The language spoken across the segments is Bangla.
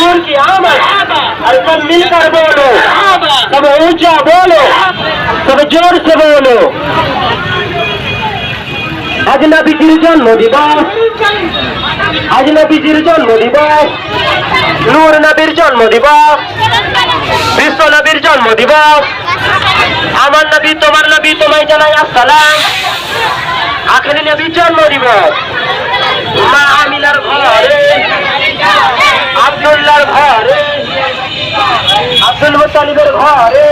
हजूर की आमद और सब मिलकर बोलो सब ऊंचा बोलो सब जोर से बोलो আজ নবীজির জন্ম দিবস আজ নবীজির জন্ম দিবস নূর নবীর জন্ম দিবস বিশ্ব নবীর জন্ম দিবস আমার নবী তোমার নবী তোমায় জানাই আসসালাম ঘরে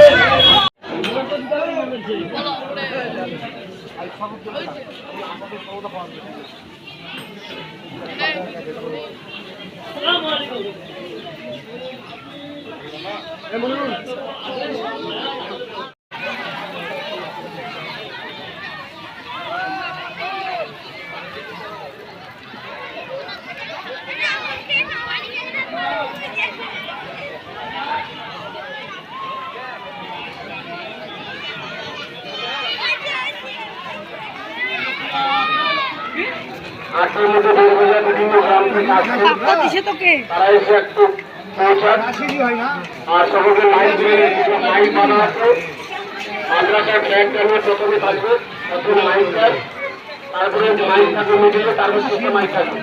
আজকের মধ্যে বীরভূমের বিভিন্ন গ্রাম থেকে দিছে তারা এসে আর সকলকে লাইন দিয়ে মাইক বানা আছে মাদ্রাসার ফ্ল্যাগ টানিয়ে প্রথমে থাকবে প্রথম মাইকটার তারপরে মাইক থাকবে, মিডিলে তারপর শেষে মাইক থাকবে।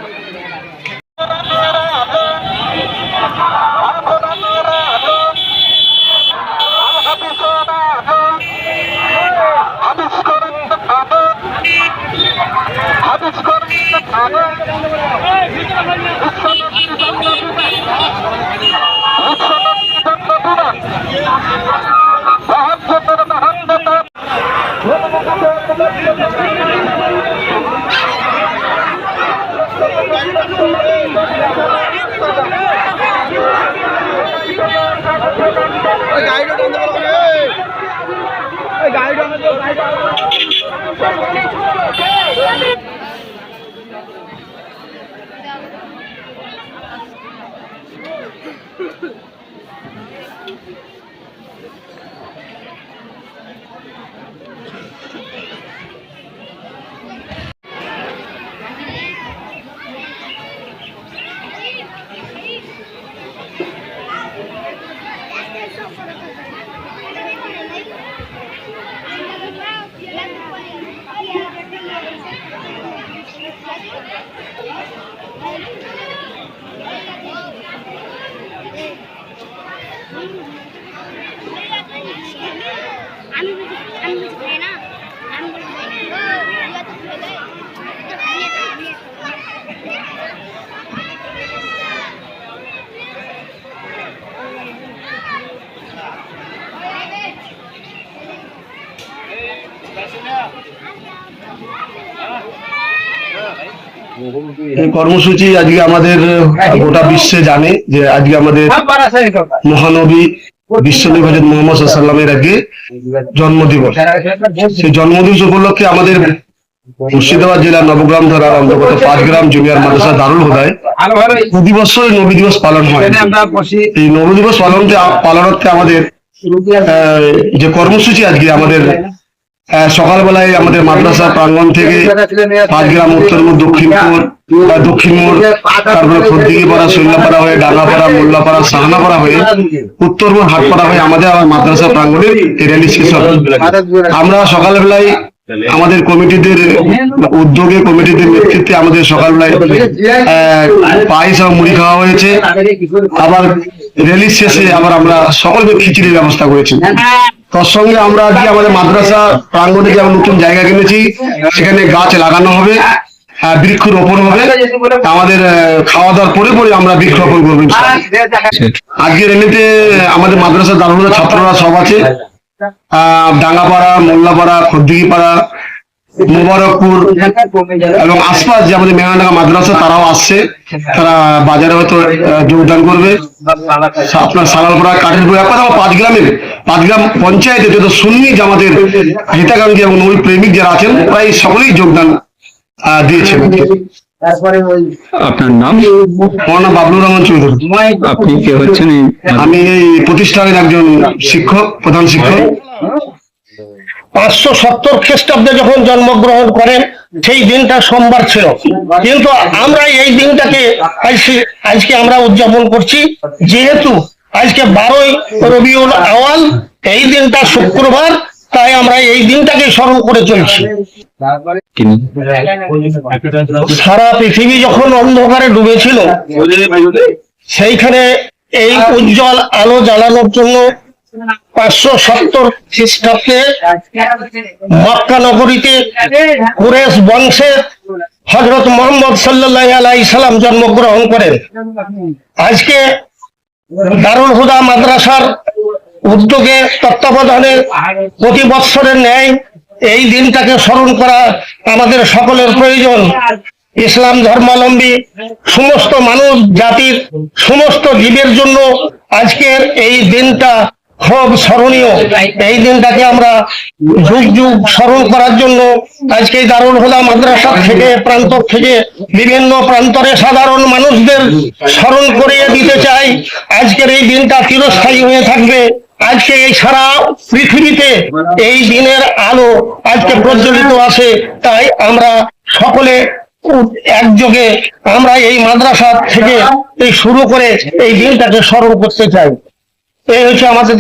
আমি এই কর্মসূচি আজকে আমাদের গোটা বিশ্বে জানে যে আজকে আমাদের মহানবী বিশ্বনবী হজরত মোহাম্মদ সাল্লামের আজকে জন্মদিবস। সেই জন্মদিবস উপলক্ষে আমাদের মুর্শিদাবাদ জেলার নবগ্রাম ধারার অন্তর্গত পাঁচ গ্রাম জুনিয়র মাদ্রাসা দারুল হুদায় প্রতি বছর নবী দিবস পালন হয় এই নবী দিবস পালন পালনার্থে আমাদের যে কর্মসূচি আজকে আমাদের সকালবেলায় আমাদের মাদ্রাসা প্রাঙ্গণ থেকে পাঁচ গ্রাম উত্তর মোড়, দক্ষিণ মোড় তারপরে খদ্দিগিপাড়া শৈলাপাড়া হয়ে, ডাঙ্গাপাড়া, মোল্লাপাড়া, সাহানাপাড়া হয়ে, উত্তর মোড়, হাটপাড়া হয়ে আমাদের মাদ্রাসা প্রাঙ্গণে এই র্যালি শেষ হবে। আমরা সকালবেলায় আমাদের কমিটিদের উদ্যোগে, কমিটিদের নেতৃত্বে আমাদের সকালবেলায় পায়েস এবং মুড়ি খাওয়া হয়েছে। আবার র্যালির শেষে আবার আমরা সকলকে খিচুড়ির ব্যবস্থা করেছি। তার সঙ্গে আমরা আজকে আমাদের মাদ্রাসা প্রাঙ্গণে যে নতুন জায়গা কিনেছি সেখানে গাছ লাগানো হবে আহ, বৃক্ষ রোপণ হবে। আমাদের খাওয়া দাওয়ার পরে পরে আমরা বৃক্ষ রোপণ করব। আজকের এমনিতে আমাদের মাদ্রাসা দারুণা ছাত্ররা সব আছে। ডাঙ্গাপাড়া মোল্লাপাড়া খদ্দিগিপাড়া মুবারকপুর এবং আশপাশ যে আমাদের মেহানাডাঙ্গা মাদ্রাসা তারাও আসছে। তারা বাজারে হয়তো যোগদান করবে। আপনার সালালপাড়া কাঠেরপুর এক কথা পাঁচ গ্রামের পাঁচ গ্রাম পঞ্চায়েতে যত সুন্নি জামাতের হিতাকাঙ্ক্ষী এবং নবী প্রেমিক যারা আছেন প্রায় সকলেই যোগদান দিয়েছেন। আপনার নাম? আমার নাম বাবলুর রহমান চৌধুরী। আপনি কে হচ্ছেন? আমি এই প্রতিষ্ঠানের একজন শিক্ষক প্রধান শিক্ষক। পাঁচশো সত্তর খ্রিস্টাব্দে যখন জন্মগ্রহণ করেন সেই দিনটা সোমবার ছিল। কিন্তু আমরা এই দিনটাকে আজকে আমরা উদযাপন করছি। যেহেতু আজকে বারোই রবিউল আওয়াল এই দিনটা শুক্রবার, তাই আমরা এই দিনটাকে স্মরণ করে চলছি। সারা পৃথিবী যখন অন্ধকারে ডুবেছিল, সেইখানে এই উজ্জ্বল আলো জ্বালানোর জন্য পাঁচশো সত্তর খ্রিস্টাব্দে মক্কা নগরীতে কুরেশ বংশে হজরত মোহাম্মদ সাল্লাহ আলাই সাল্লাম জন্মগ্রহণ করেন। আজকে দারুল হুদা মাদ্রাসার উদ্যোগে তত্ত্বাবধানে প্রতি বৎসরের ন্যায় এই দিনটাকে স্মরণ করা আমাদের সকলের প্রয়োজন। ইসলাম ধর্মাবলম্বী সমস্ত মানুষ, জাতির সমস্ত জীবের জন্য আজকের এই দিনটা খুব স্মরণীয়। এই দিনটাকে আমরা যুগ যুগ স্মরণ করার জন্য আজকে দারুল হুদা মাদ্রাসা থেকে, প্রান্ত থেকে, বিভিন্ন প্রান্তরে সাধারণ মানুষদের স্মরণ করিয়ে দিতে চাই। আজকের এই দিনটা চিরস্থায়ী হয়ে থাকবে। আজকে এই সারা পৃথিবীতে এই দিনের আলো আজকে প্রজ্বলিত আছে। তাই আমরা সকলে একযোগে আমরা এই মাদ্রাসা থেকে এই শুরু করে এই দিনটাকে স্মরণ করতে চাই। এই হচ্ছে আমাদের।